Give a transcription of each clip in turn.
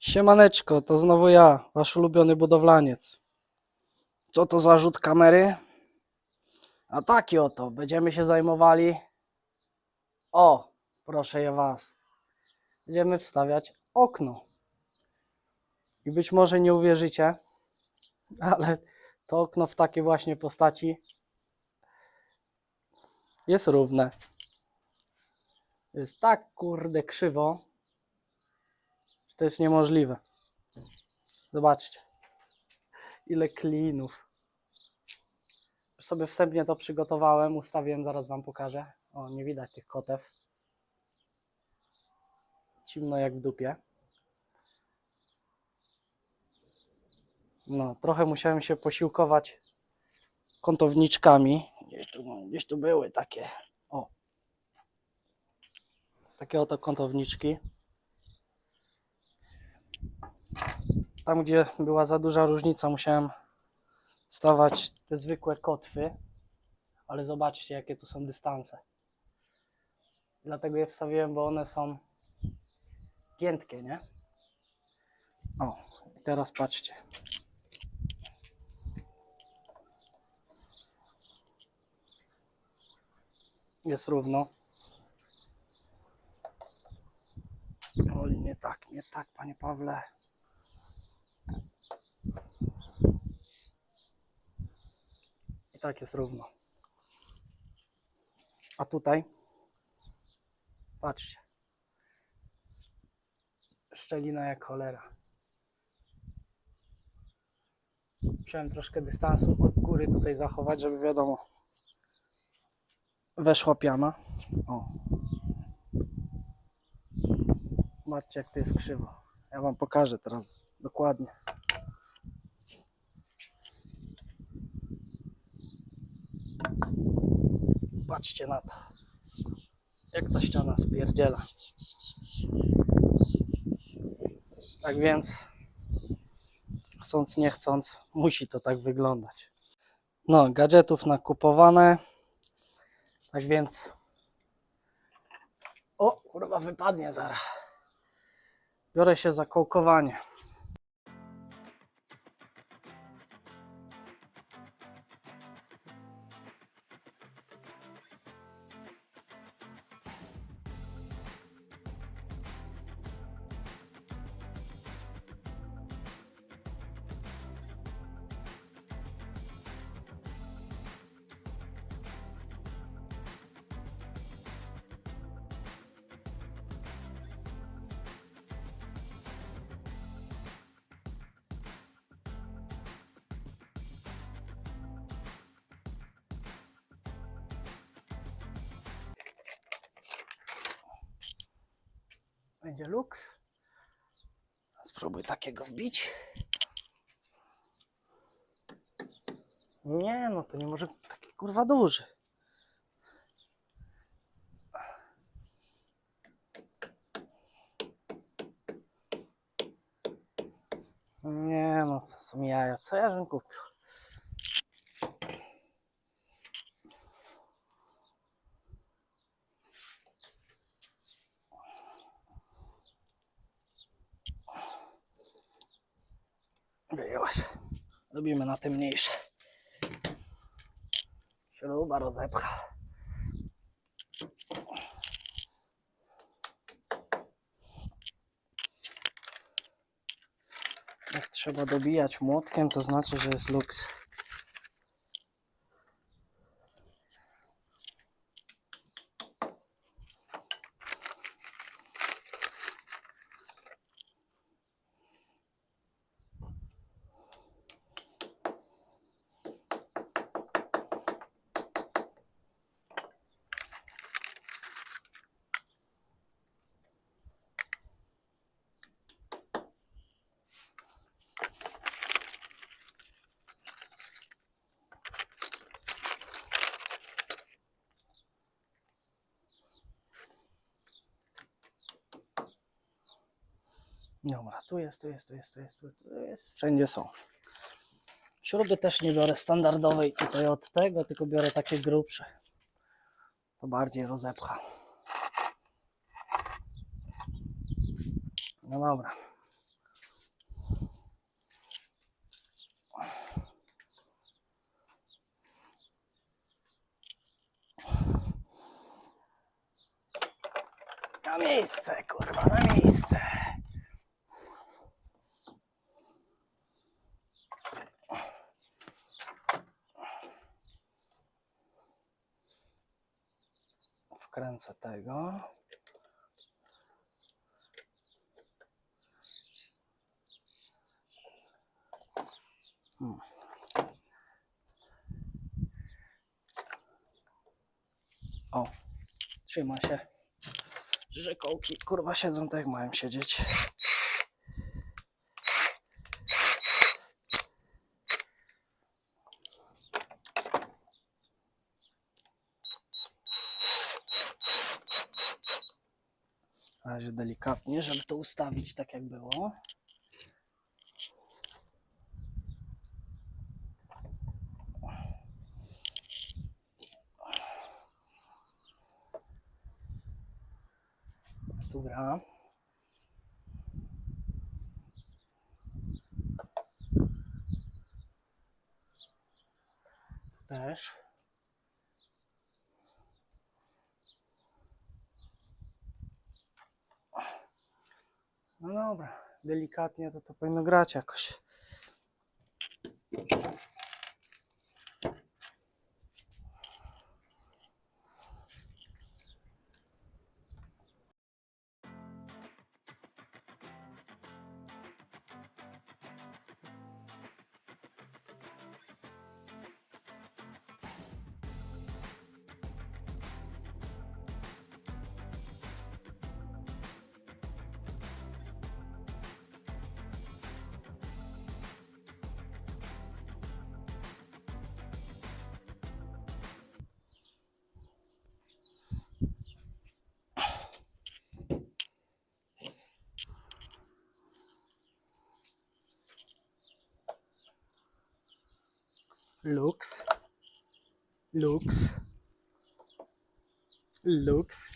Siemaneczko, to znowu ja, wasz ulubiony budowlaniec. Co to za rzut kamery? A taki oto, będziemy się zajmowali. O, proszę ja was. Będziemy wstawiać okno. I być może nie uwierzycie, ale to okno w takiej właśnie postaci jest równe. Jest tak kurde krzywo, to jest niemożliwe. Zobaczcie, ile klinów. Sobie wstępnie to przygotowałem, ustawiłem, zaraz wam pokażę. O, nie widać tych kotew. Cimno jak w dupie. No, trochę musiałem się posiłkować kątowniczkami. Gdzieś tu, gdzieś tu były takie. O. Takie oto kątowniczki. Tam, gdzie była za duża różnica, musiałem stawać te zwykłe kotwy. Ale zobaczcie, jakie tu są dystanse. Dlatego je wstawiłem, bo one są giętkie, nie? O, i teraz patrzcie. Jest równo. Oj, nie tak, nie tak, panie Pawle. I tak jest równo. A tutaj, patrzcie. Szczelina jak cholera. Musiałem troszkę dystansu od góry tutaj zachować, żeby wiadomo, weszła piana. O. Zobaczcie, jak to jest krzywo. Ja wam pokażę teraz dokładnie. Patrzcie na to. Jak ta ściana spierdziela. Tak więc, chcąc nie chcąc, musi to tak wyglądać. No, gadżetów nakupowane. Tak więc. O, kurwa, wypadnie zaraz. Biorę się za kołkowanie. Będzie luks. Spróbuj takiego wbić. Nie, no to nie może taki kurwa duży. Nie no, to są jaja. Co ja żem kupił? Robimy na tym mniejsze. Śruba rozepcha. Jak trzeba dobijać młotkiem, to znaczy, że jest luks. Dobra, tu jest, tu jest, tu jest, tu jest, tu jest. Wszędzie są. Śruby też nie biorę standardowej tutaj od tego, tylko biorę takie grubsze. To bardziej rozepcha. No dobra. Na miejsce, kurwa, na miejsce. Wkręcę tego. Hmm. O, trzyma się. Że kołki kurwa siedzą tak jak mają siedzieć. Na razie delikatnie, żeby to ustawić tak jak było. Dobra. Tu też. No dobra, delikatnie to to powinno grać jakoś. Lux. Lux. Lux.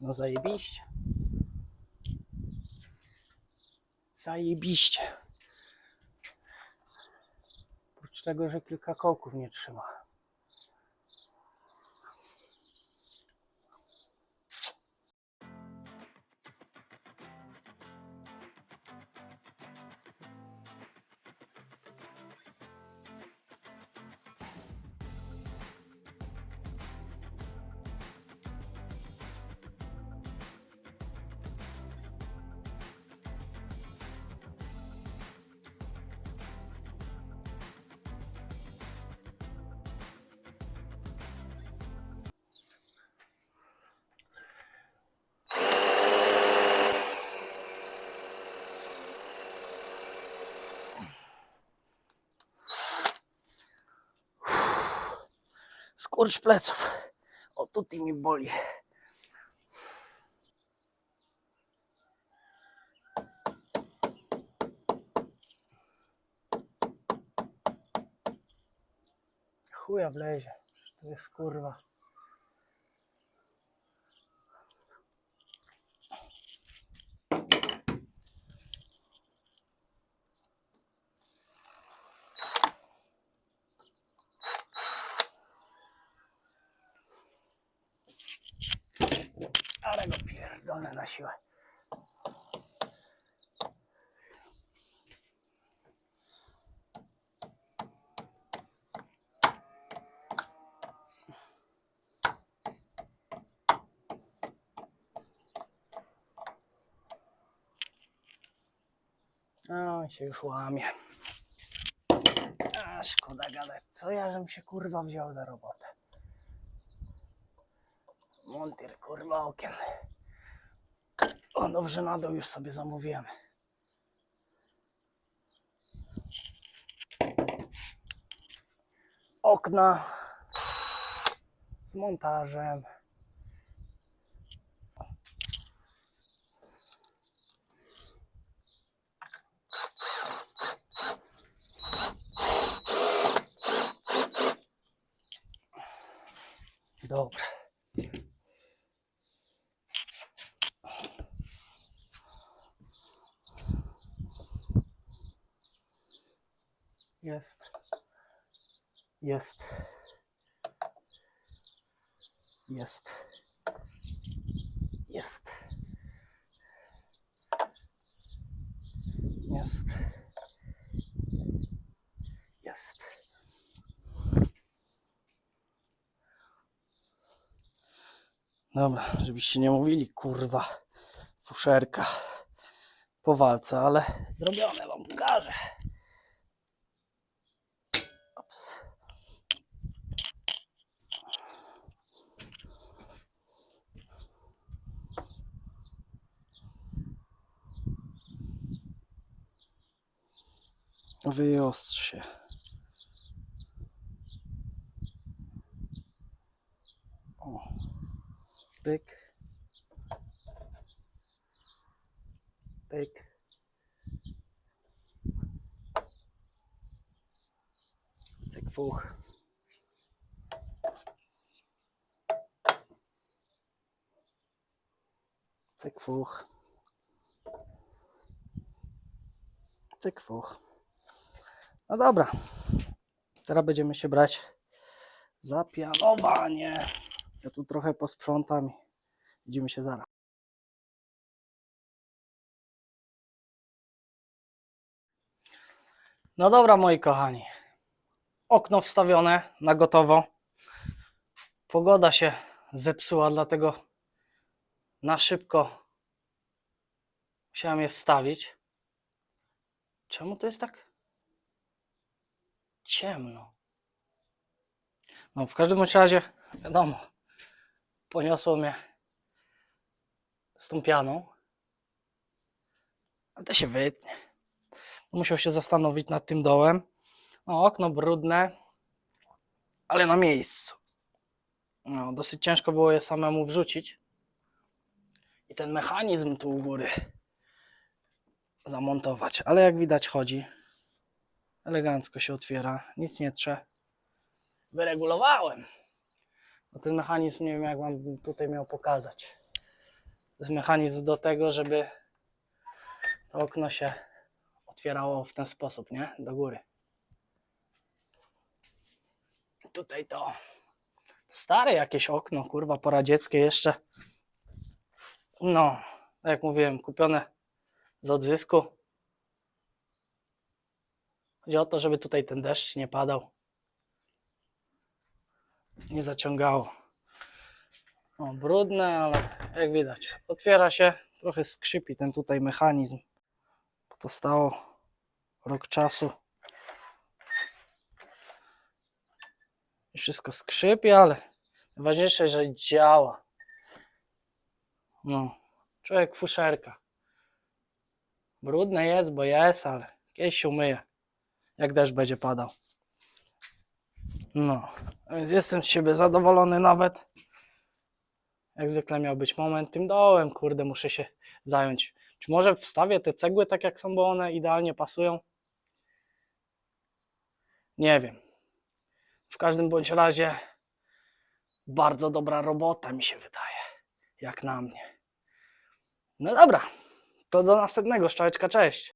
No zajebiście. Zajebiście. Oprócz tego, że kilka kołków nie trzyma. Skurcz pleców. O, tutaj mi boli. Chuja wlezie. To jest kurwa. Na siłę. No, się już łamie. A, szkoda gadać. Co ja żem się kurwa wziął za robotę? Montier, kurwa, okien. O, dobrze, na dół już sobie zamówiłem. Okna z montażem. Dobra. Jest. Jest. Jest. Jest. Jest. Jest. Dobra, żebyście nie mówili, kurwa, fuszerka po walce, ale zrobione wam pokażę. Ops. Wyostrz się. O. Pyk. Pyk. Cyk, fuch. Cyk, fuch. No dobra. Teraz będziemy się brać za pianowanie. Ja tu trochę posprzątam widzimy się zaraz. No dobra, moi kochani. Okno wstawione na gotowo. Pogoda się zepsuła, dlatego na szybko musiałem je wstawić. Czemu to jest tak ciemno? No, w każdym razie, wiadomo, poniosło mnie z tą pianą. Ale to się wytnie. Musiał się zastanowić nad tym dołem. No, okno brudne, ale na miejscu. No, dosyć ciężko było je samemu wrzucić. I ten mechanizm tu u góry zamontować. Ale jak widać chodzi. Elegancko się otwiera. Nic nie trze. Wyregulowałem. No ten mechanizm nie wiem jak mam tutaj miał pokazać. To jest mechanizm do tego, żeby to okno się otwierało w ten sposób, nie? Do góry. Tutaj to stare jakieś okno, kurwa, poradzieckie jeszcze. No, jak mówiłem, kupione z odzysku. Chodzi o to, żeby tutaj ten deszcz nie padał. Nie zaciągało. O, brudne, ale jak widać, otwiera się, trochę skrzypi ten tutaj mechanizm. To stało rok czasu. Wszystko skrzypie, ale najważniejsze, że działa. No, człowiek fuszerka. Brudne jest, bo jest, ale kiedyś się umyje, jak deszcz będzie padał. No, więc jestem z siebie zadowolony nawet. Jak zwykle miał być moment tym dołem, kurde, muszę się zająć. Czy może wstawię te cegły tak jak są, bo one idealnie pasują? Nie wiem. W każdym bądź razie bardzo dobra robota mi się wydaje, jak na mnie. No dobra, to do następnego, szczałeczka, cześć.